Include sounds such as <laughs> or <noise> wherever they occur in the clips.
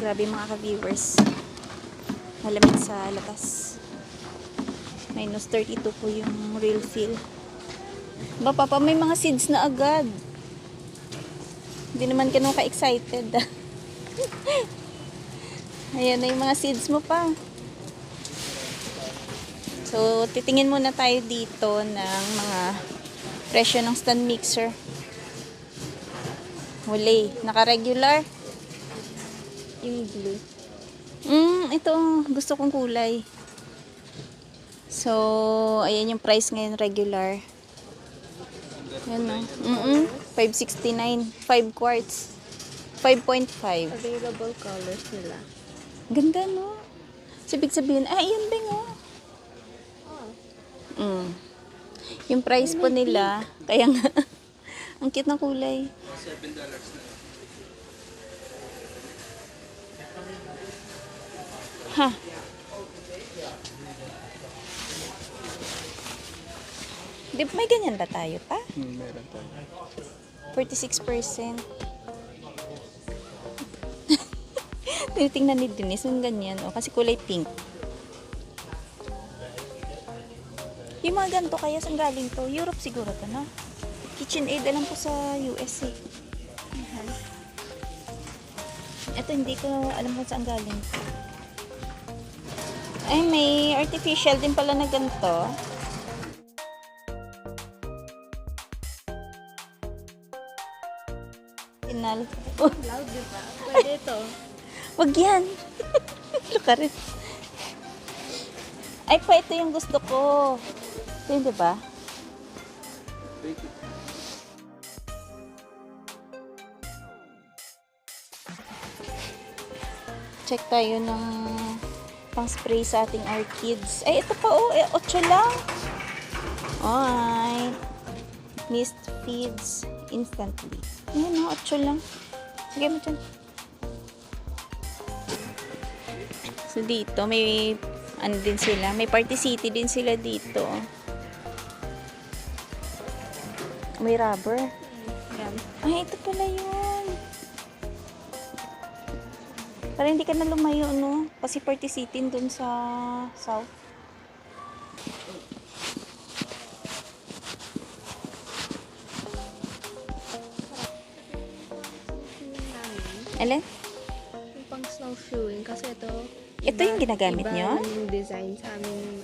Grabe mga ka-viewers. Malamig sa labas. Minus 32 po yung real feel. Ba, papa, may mga seeds na agad. Hindi naman ka nung ka-excited. <laughs> Ayan na yung mga seeds mo pa. So, titingin muna tayo dito ng mga presyo ng stand mixer. Huli. Naka-regular. Yung blue. Mm, ito ang gusto kong kulay. So, ayan yung price ngayon regular. Yan na. Mm 569. 5 quarts. 5.5. Available colors nila. Ganda, no? So, ibig sabihin, ah, yan ba nga? Oh. Mm. Yung price po nila, kaya nga, <laughs> ang cute ng kulay. Ha? Di may ganyan ba tayo pa? Hmm, meron tayo. 46%. <laughs> Tinitingnan ni Denise yung ganyan. O, kasi kulay pink. Yung mga ganito kaya saan galing to? Europe siguro to, no? KitchenAid alam po sa USA. Ito hindi ko alam kung saan galing to. Ay, may artificial din pala na ganito. Final. Oh, Loud, di ba? Pwede ito. wag yan. <laughs> Luka rin. Ay, pa ito yung gusto ko. Ito yun, di ba? Check tayo ng pang spray sa ating orchids. Ay, ito pa oh. Eh, 8 lang. Ay. Mist feeds instantly. Ayan oh, 8 lang. Sige mo dyan. So dito may ano din sila, may party city din sila dito. May rubber. Yan. Ay, ito pala yun. Para hindi ka na lumayo, no? Kasi party city dun sa south. Alin? yung pang snowshoeing. Kasi ito, Ito yung ginagamit iba nyo? yung design sa amin.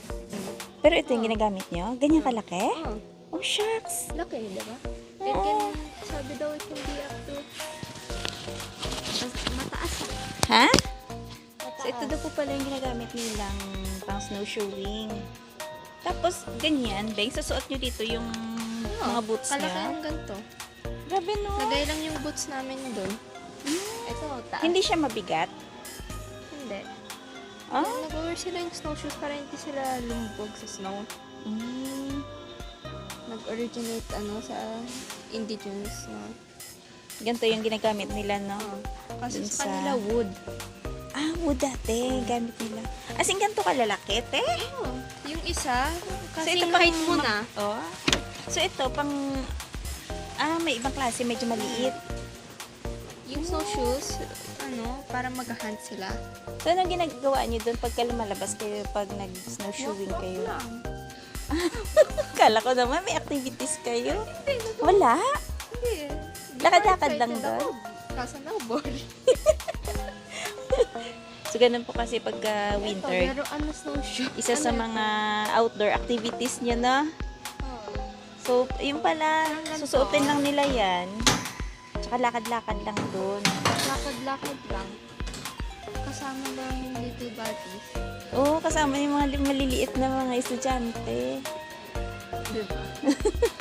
Pero ito yung ginagamit nyo? Ganyan kalaki? Oh, Oh, shucks. laki, di ba? Oo. It can, sabi daw, it can be up to. Ha? So, ito daw po pala yung ginagamit nilang pang snowshoeing. Tapos, ganyan, Beng, susuot nyo dito yung mga boots Kalaki niya. yung ganito. Grabe, no? Lagay lang yung boots namin doon. Ito, taas. Hindi siya mabigat. Hindi. Ah? Nag-wear sila yung snowshoes para hindi sila lumubog sa snow. Mm. Nag-originate ano sa indigenous na. Ganito yung ginagamit nila, no? Oh. Kasi Dun sa kanila wood. Ah, wood dati. Gamit nila. As in, ganito kalalaki, te? Oh, yung isa, kasi ito height pang- mo na. Oh. So, ito, pang... Ah, may ibang klase. Medyo maliit. Yung snowshoes, ano, para mag-hunt sila. So, anong ginagawa niyo doon pagka lumalabas kayo pag nag-snowshoeing kayo? lang. <laughs> Kala ko naman may activities kayo. Wala. Lakad-lakad lang doon? Kaso na, boring. So, ganun po kasi pagka Ito, winter. pero ano snowshoe? Isa sa Ano mga outdoor activities niyo na. ito? Oh. So, yung pala, susuotin lang nila yan. Tsaka lakad-lakad lang doon. Lakad-lakad lang. Kasama lang yung little buddies. Oo, kasama yung mga li- maliliit na mga estudyante. Diba? <laughs>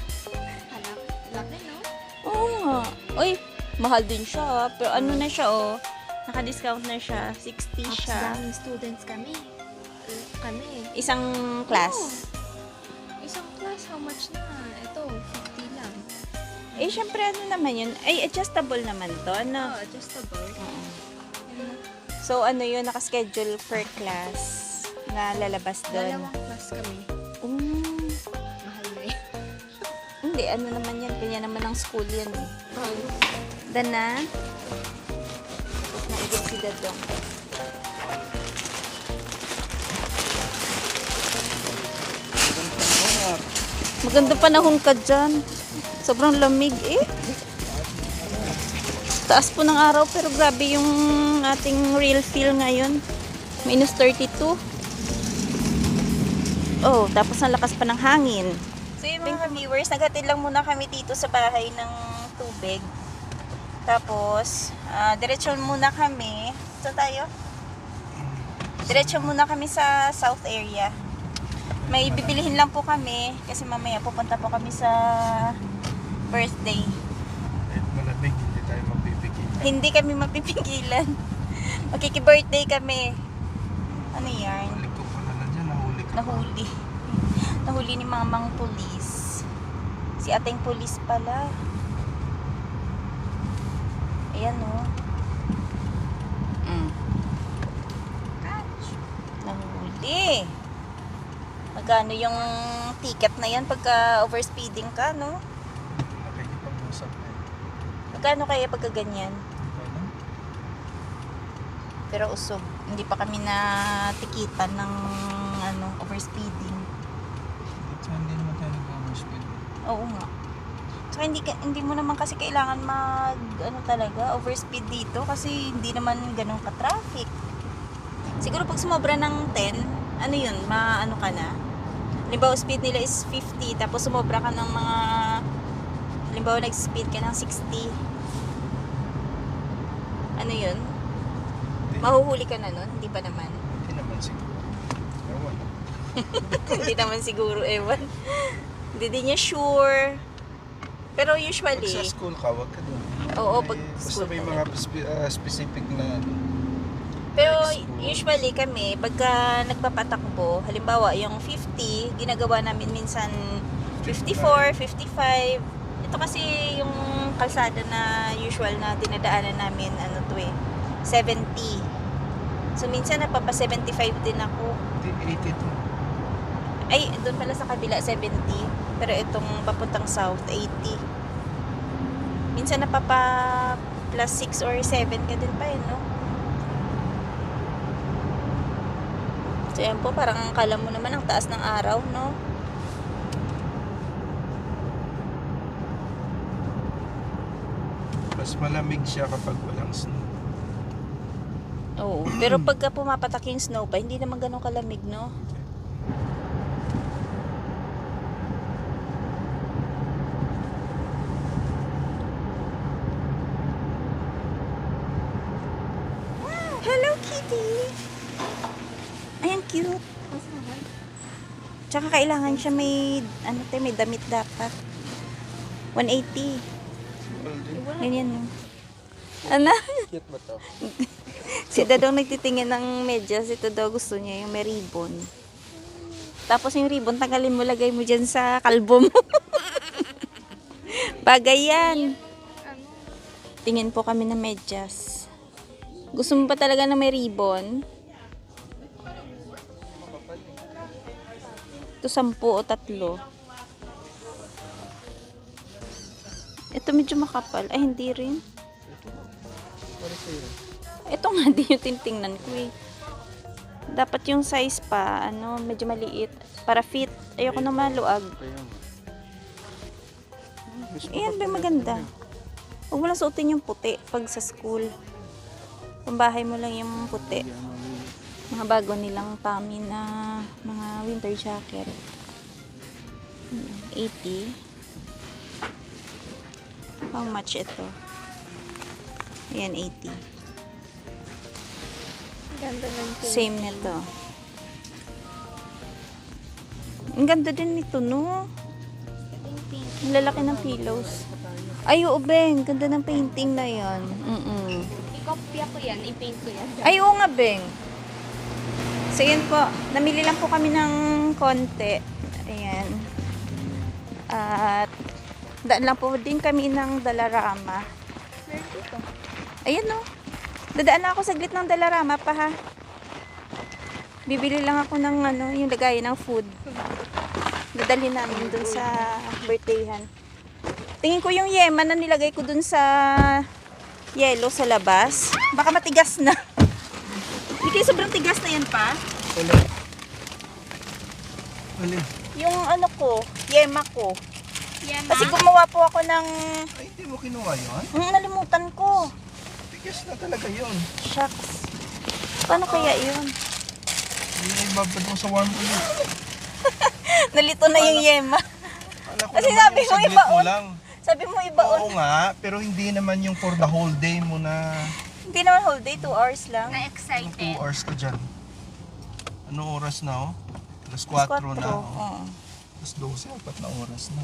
Uy, mahal din siya. ah. Pero ano na siya, oh. Naka-discount na siya. 60 Tapos siya. daming students kami. Eh, Kami. Isang class. Oo. Isang class, how much na? Ito, 50 lang. Eh, syempre, ano naman yun? Ay, adjustable naman to. Ano? Oh, adjustable. So, ano yun, nakaschedule per class na lalabas doon. Dalawang class kami. Hindi, ano naman yan. Kanya naman ang school yan eh. Oh. Dan na. Bigyan si Dadong. Maganda panahon ka dyan. Sobrang lamig eh. Taas po ng araw pero grabe yung ating real feel ngayon. Minus 32. Oh, tapos ang lakas pa ng hangin. So yung mga viewers, naghatid lang muna kami dito sa bahay ng tubig. Tapos, ah, diretso muna kami. Ito tayo. Diretso muna kami sa south area. May bibilihin lang po kami kasi mamaya pupunta po kami sa birthday. Kahit malamig, hindi tayo mapipigil. Hindi kami mapipigilan. Makiki-birthday kami. Ano yan? Huli ko pala na dyan, nahuli ka. Nahuli. Nahuli ni mamang pulis. Si ating pulis pala. Ayan o. Mm. Catch. Nahuli. Magkano yung ticket na yan pagka overspeeding ka, no? Nakikipag-usap na eh. Magkano kaya pagka ganyan? Pero usog. Hindi pa kami natikitan ng ano, overspeeding. Dito hindi naman tayo nag-overspeed. Oo nga. Tsaka hindi, ka- hindi mo naman kasi kailangan mag, ano talaga, overspeed dito kasi hindi naman ganun ka-traffic. Siguro pag sumobra ng 10, ano yun, maano ka na. Halimbawa, speed nila is 50, tapos sumobra ka ng mga, halimbawa, nag-speed ka ng 60. Ano yun? Hindi, Mahuhuli ka na nun? Hindi pa naman. hindi naman siguro. Ewan. <laughs> Hindi naman siguro, ewan. Hindi din niya sure. Pero Pag usually, sa school ka, wag ka doon. Oo, pag Eh, school Basta may mga spe- ah, specific na ano. pero usually kami, pagka nagpapatakbo, halimbawa yung 50, ginagawa namin minsan 54, 55. Ito kasi yung kalsada na usual na dinadaanan namin, ano to eh, 70. So minsan napapa 75 din ako. Hindi, 82. Ay, doon pala sa kabila, 70. Pero itong papuntang south, 80. Minsan napapa plus 6 or 7 ka din pa eh, no? So, yan po, parang ang kala mo naman ang taas ng araw, no? Mas malamig siya kapag walang snow. Oo. Pero pagka pumapatak yung snow pa, hindi naman ganun kalamig, no? Hello, kitty! Ayan, cute. Tsaka kailangan siya may, ano te, may damit dapat. 180. Well, din. Ganyan, no? Ano? Cute ba to? <laughs> Si Dadong nagtitingin ng medyas. Ito daw gusto niya yung may ribbon. Tapos yung ribbon, tanggalin mo, lagay mo dyan sa kalbo mo. <laughs> Bagay yan. Tingin po kami ng medyas. Gusto mo ba talaga na may ribbon? Ito sampu o tatlo. Ito medyo makapal. Ay, hindi rin. Ito nga <laughs> din yung tintingnan ko eh. Dapat yung size pa, ano, medyo maliit. Para fit. Ayoko na maluag. Ayan ba maganda? Huwag mo lang suotin yung puti pag sa school. Pambahay mo lang yung puti. Mga bago nilang Tommy na mga winter jacket. Hmm, 80. How much ito? Ayan, 80. Ganda ng pink. Same nito. Ang ganda din nito, no? Ang lalaki ng pillows. Ay, oo, Beng. Ganda ng painting na yan. Mm-mm. I-copy ko yan. I-paint ko yan. Ay, oo nga, Beng. So, yun po. Namili lang po kami ng konti. Ayan. At, daan lang po din kami ng Dalarama. Ayan, no. Dadaan ako saglit ng Dalarama pa, ha. Bibili lang ako ng, ano, yung lagayan ng food. Dadalhin namin dun sa birthdayhan. Tingin ko yung yema na nilagay ko dun sa yellow sa labas. Baka matigas na. <laughs> Hindi kayo sobrang tigas na yan pa. Alin? Alin? Yung ano ko, yema ko. Yan Kasi gumawa po ako ng... Ay, hindi mo kinuha yun? Hmm, nalimutan ko. Tigas na talaga yun. Shucks. Paano kaya yun? Hindi ibabad mo sa warm ulit. <laughs> Nalito na yung yema. Kala ko Kasi naman sabi yung mo saglit ibaon. mo lang. Sabi mo ibaon. Oo nga, pero hindi naman yung for the whole day mo na Hindi naman whole day, 2 hours lang. Na-excited. 2 hours ka dyan. Anong oras na oh? Alas 4 Quattro, na. Oh. oo. Alas 12, apat na oras na.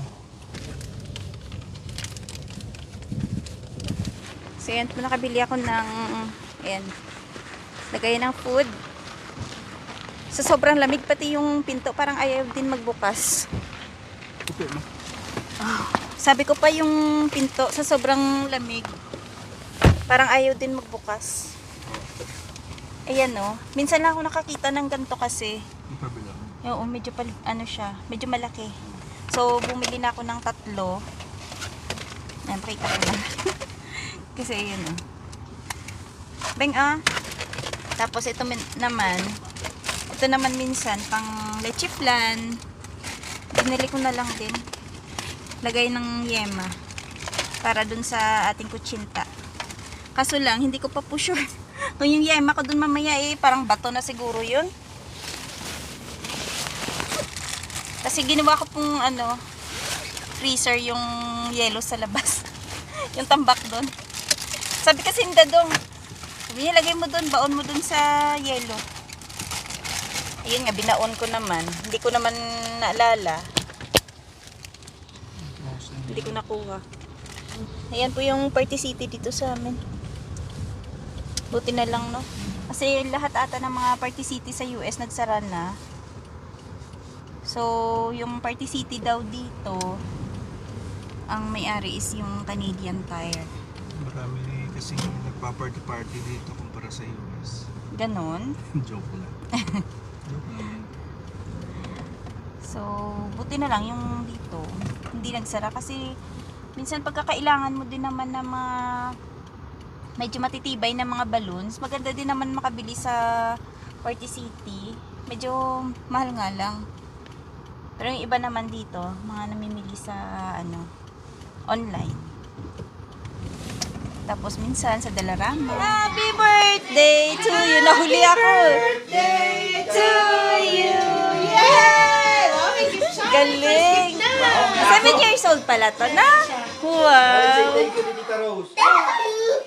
So yan nakabili ako ng ayan, lagay ng food. Sa sobrang lamig pati yung pinto parang ayaw din magbukas. Okay, no? Sabi ko pa yung pinto sa sobrang lamig parang ayaw din magbukas. Ayan no. Minsan lang ako nakakita ng ganito kasi. Oo, medyo pal- ano siya, medyo malaki. So, bumili na ako ng tatlo. Ayan, pakita ko lang. Kasi yun, oh. Beng, ah. Tapos ito naman, ito naman minsan, pang leche flan. Binili ko na lang din. Lagay ng yema. Para dun sa ating kutsinta. Kaso lang, hindi ko pa po sure. <laughs> Kung yung yema ko dun mamaya eh, parang bato na siguro yun. Kasi ginawa ko pong ano, freezer yung yellow sa labas. <laughs> yung tambak doon. Sabi kasi ni Dadong, sabi niya, lagay mo doon, baon mo doon sa yellow. Ayun nga, binaon ko naman. Hindi ko naman naalala. Hindi ko nakuha. Ayan po yung party city dito sa amin. Buti na lang, no? Kasi lahat ata ng mga party city sa US nagsara na. So, yung party city daw dito, ang may-ari is yung Canadian Tire. Marami kasi nagpa-party-party dito kumpara sa US. Ganon. <laughs> Joke lang. <laughs> Joke lang. So, buti na lang yung dito. Hindi nagsara kasi minsan pagkakailangan mo din naman na mga medyo matitibay na mga balloons, maganda din naman makabili sa Party City. Medyo mahal nga lang. Pero yung iba naman dito, mga namimili sa ano, online. Tapos minsan sa Dalarama. Happy birthday to you! Nahuli ako! Birthday to you! Yay! Galing! Seven years old pala to na? Wow! Thank you, Tita Rose.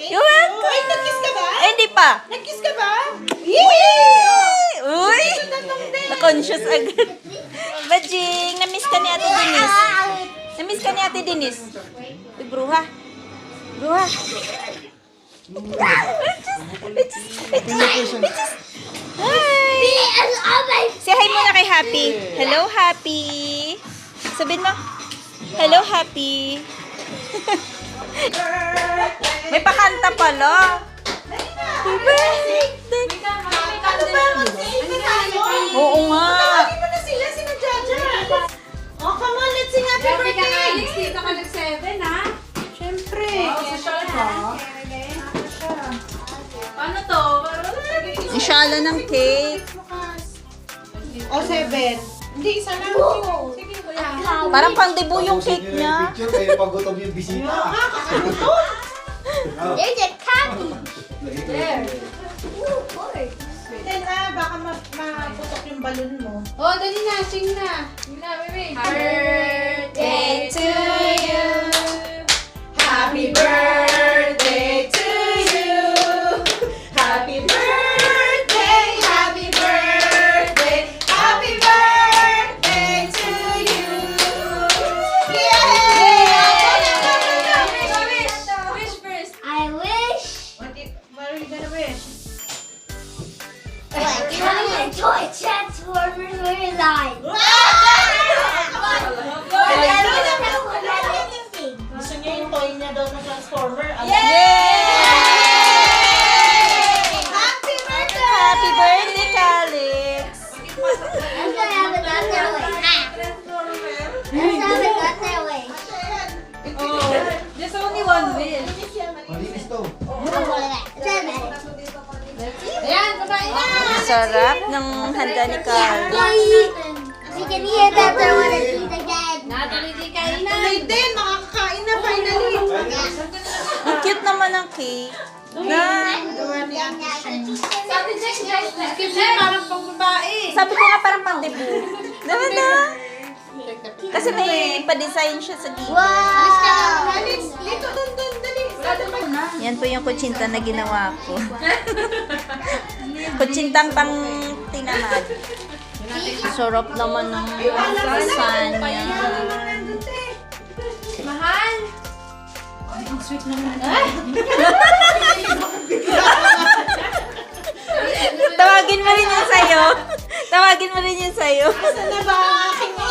You welcome! Ay, nag-kiss ka ba? Ay, hindi pa. Nag-kiss ka ba? Yay! Uy! Na-conscious agad. Bajing, na-miss ka ni Ate Denise. Na-miss ka ni Ate Denise. Uy, bruha. Bruha. Hi! Say hi muna kay Happy. Hello, Happy. Sabihin mo. Hello, Happy. <laughs> May pakanta pala. Happy birthday. Oo nga. Hindi mo na sila, sina Jaja. Oh, come on, let's sing happy birthday. dito ka nag-7, ha? Siyempre. Paano to? Ang shala ng cake. Oh, seven. Hindi, isa lang. Sige, kuya. Parang pang debut yung cake niya. Picture kayo pagutom yung bisita. There's a. There. Then ha, baka ma- maputok yung balon mo. Oh, dali na. Sing na. Sing na, baby. Birthday to you. Happy birthday Sarap ng handa ni Carl. We can hear that I want to eat again. Natalie, di kain na. Tuloy din, makakakain na finally. Ang cute naman ng cake. Na, Gawa ni Ate Sheng. Sabi niya, skip niya parang pang babae. sabi ko nga parang pang debut. Diba na? Kasi may pa-design siya sa gilid. Wow. Alis, dito, dun, dun, dali. Yan po yung kutsinta na ginawa ko. <laughs> Kutsintang pang tinamad. Sarap naman ng lasagna. Mahal. <laughs> Tawagin mo rin yun sa'yo. Tawagin mo rin yun sa'yo. Asan na ba ang aking na?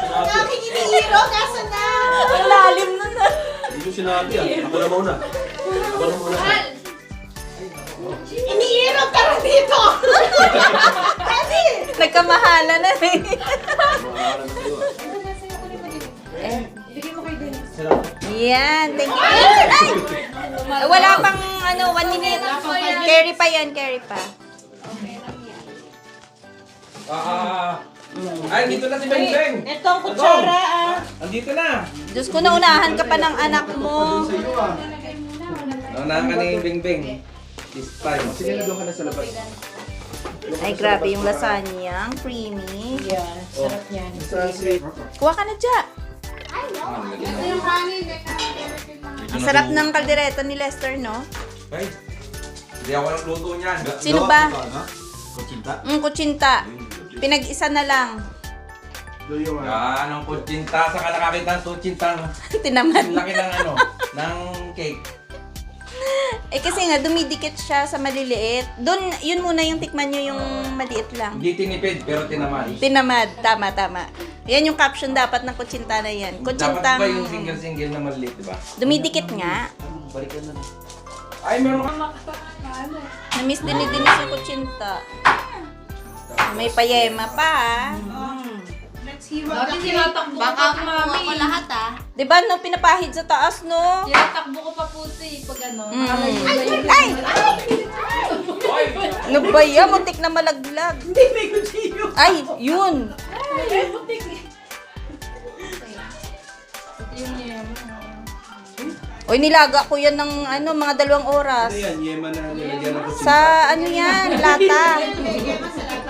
Ang aking iniirog, asan na? Ang lalim nun ah. Hindi ko sinabi ah. Ako na mauna. Ako na mauna. Dito. Dali. Nagkamahala na eh. Makaharap na kayo ah. Bigyan mo kay Dennis. Yan, thank you. Ay! Wala pang ano, one minute. Carry pa yan, carry pa. Ah, ah, ay, dito na si Beng Beng. Ito ang kutsara ah. Andito na. Diyos ko, naunahan ka pa ng anak mo. Ah. Naunahan ka ni Beng Beng. This time. Sige na doon ka na sa labas. Ay, grabe yung lasagna. Ang creamy. Yeah, sarap yan. Sa si... Kuha ka na yung kanin. Ang sarap ng kaldereta ni Lester, no? Ay, hindi ako nagluto niyan. Sino ba? Kutsinta? Mm, kutsinta. Pinag-isa na lang. Ah. Yan, ang kutsinta. Saan ka nakakita ng kutsinta? no? <laughs> Tinamad. Ang laki ng ano, ng cake. Eh kasi nga, dumidikit siya sa maliliit. Doon, yun muna yung tikman nyo yung maliit lang. Hindi tinipid, pero tinaman. Tinamad. Tama, tama. Yan yung caption dapat ng kutsinta na yan. Dapat Kutsintang... ba yung single-single na maliit, di ba? Dumidikit nga. Balikan na na. Ay, meron ka. Na-miss din ni Denise yung kutsinta. May payema pa, ah. What Bakit tinatakbo ko Baka pa, mami? ko lahat ah. Di ba, no, pinapahid sa taas, no? Tinatakbo ko pa puti pag ano. Mm. Ay! Ano ba yan? Muntik na malaglag. Hindi, may kutsilyo. Ay, yun. Yun yun. Oy, nilaga ko yan ng ano, mga dalawang oras. Ano yan? Yema na nilagyan ng kutsinta. Sa ano yan, lata.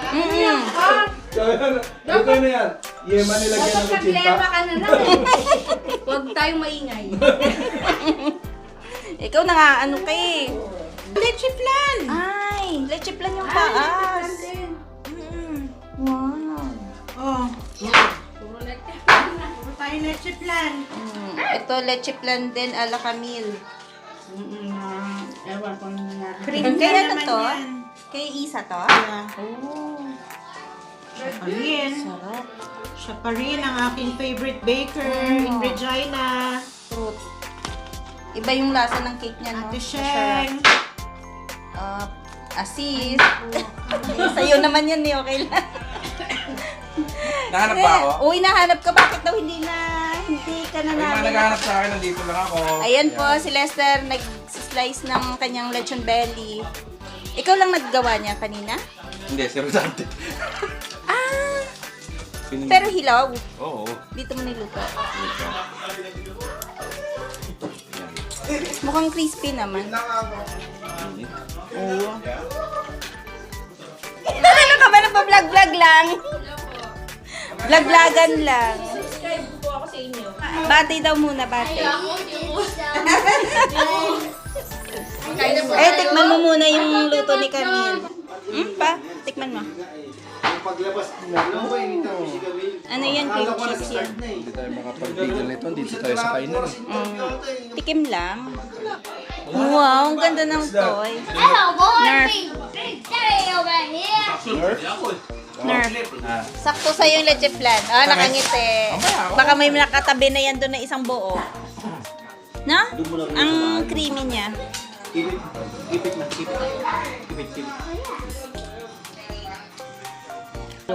Mm-mm. Ito na yan. Yema nilagyan ng kutsinta. Problema ka na lang. Huwag tayong maingay. <laughs> Ikaw na nga, ano kay? Leche plan. Ay, leche plan yung taas. Mm. Wow. Oh. Puro tayo leche plan. Mm. Ito, leche plan din ala Camille. Mm-mm, ah, ewan ko na. Cream. Kay ano to? Kay Isa to? Yeah. Oh, Siya pa rin. sarap. Siya pa rin ang aking favorite baker in Regina. Fruit. Iba yung lasa ng cake niya, no? Ate. Sheng. Uh, assist. <laughs> Sa'yo naman yan, eh. Okay lang. Nahanap ba ako? Uy, nahanap ka. Bakit daw hindi na, hindi ka na Ay, mga namin? naghahanap sa akin, nandito lang ako. Ayan po, si Lester nag-slice ng kanyang lechon belly. Ikaw lang naggawa niya kanina? Hindi, si Rosante. Ah, pero hilaw. Oo. Dito mo niluto. Mukhang crispy naman. Oo. Ano ka ba? Nagpa-vlog-vlog lang? Vlog-vlogan lang. Subscribe po ako sa inyo. Bati daw muna, bati. Eh, tikman mo muna yung luto ni Camille. Hmm, pa? Tikman mo. Paglabas ano ba yung ito? Ano yan, cream cheese yan. Hindi tayo makapag-video nito. Dito tayo sa kainan. Mm. Tikim lang. Wow, ang ganda ng toy. Hello, boy. Nerf. Over here. Nerf. Sakto sa'yo yung leche flan. Ah, nakangiti. Baka may nakatabi na yan doon na isang buo. No? Ang creamy niya. Ipit. Ipit na. Ipit. Ipit. Ipit.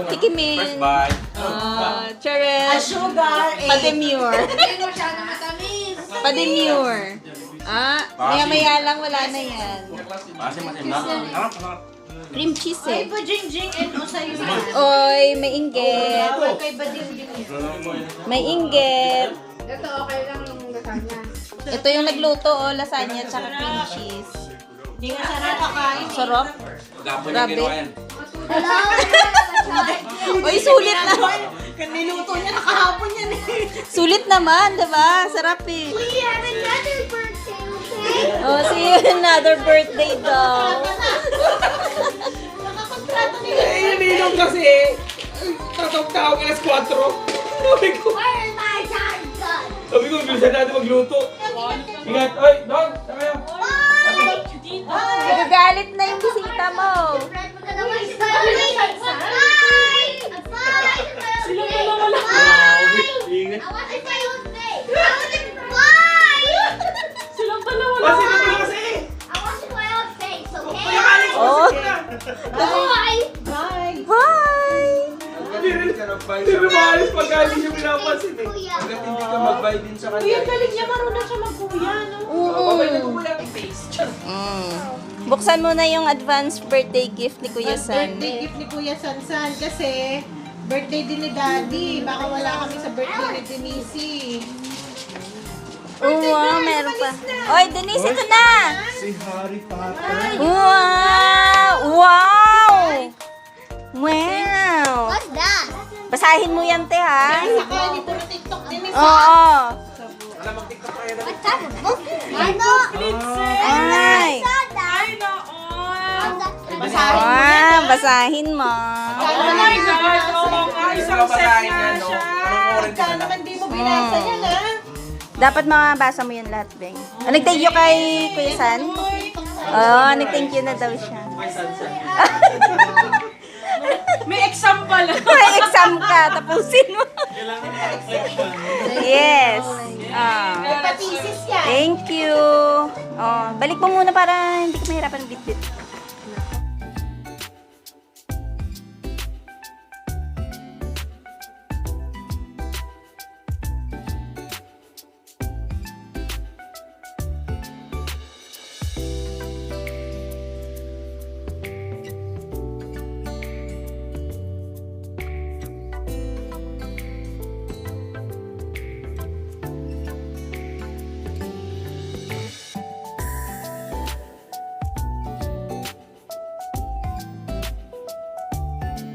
Tikimin. First bite. Ah, A charet. sugar, eh. Pademure. <laughs> Hindi mo siya nakatamis. Pademure. Ah, maya-maya lang wala na yan. Masim, masim na. Harap, harap. Cream cheese Ay, eh. pa Jing Jing and o sa'yo na. Oy, may inggit. Bawal kay Bading Jing. May inggit. Ito okay lang yung lasagna. Ito yung nagluto, oh, lasagna tsaka cream cheese. Hindi nga sarap kakain. Sarap. Yung Grabe. ginawa yan. Hello, Oy, sulit na. Kaniluto niya nakahapon yan eh. Sulit naman, diba? Sarap eh. we have another birthday, okay? Oh, see you another birthday daw. Nakakontrato nila. Eh, ninong kasi. Tatawag-tawag alas 4. Sabi ko, Where is my time gun? sabi ko, bilisan natin magluto. Ingat, oy, dog, tama yan. Nagagalit na yung bisita mo. Fred, we're gonna Sila na wala. Bye! Ingat. I want to say your face. I want to bye! Kasi na pala kasi. I want to my own face, okay? Oh, Bye! Bye. bye! Rin maalis pag hindi niya pinapansin eh. Kuya. Hanggat hindi ka mag-buy din sa Kuya, kanya. galing niya marunong siya magkuya, no? Babay na ko kuya. Mm. Buksan mo na yung advance birthday gift ni Kuya San. Birthday gift ni Kuya Sansan kasi birthday din ni Daddy. Baka wala kami sa birthday ni Denise. Oo, wow, meron pa. Oy, Denise, ito na! Si Harry Potter. Wow! Wow! Wow! What's that? Basahin mo yan, te, ha? Saka ni puro TikTok din ni Oo. What type of book? I know. Ay! Wow, basahin mo. Oh my God! Isang basahin niya, no? Panoorin din Sana nila. naman di mo binasa yan, ha? Dapat mabasa mo yan lahat, Beng. Ah, nag-thank you kay Kuya San? Oo, oh, nag-thank you na daw siya. May <laughs> exam pala. <laughs> May exam ka, tapusin mo. yes. Ah. Patisis yan. Thank you. Oh, balik mo muna para hindi ka mahirapan ng bit-bit.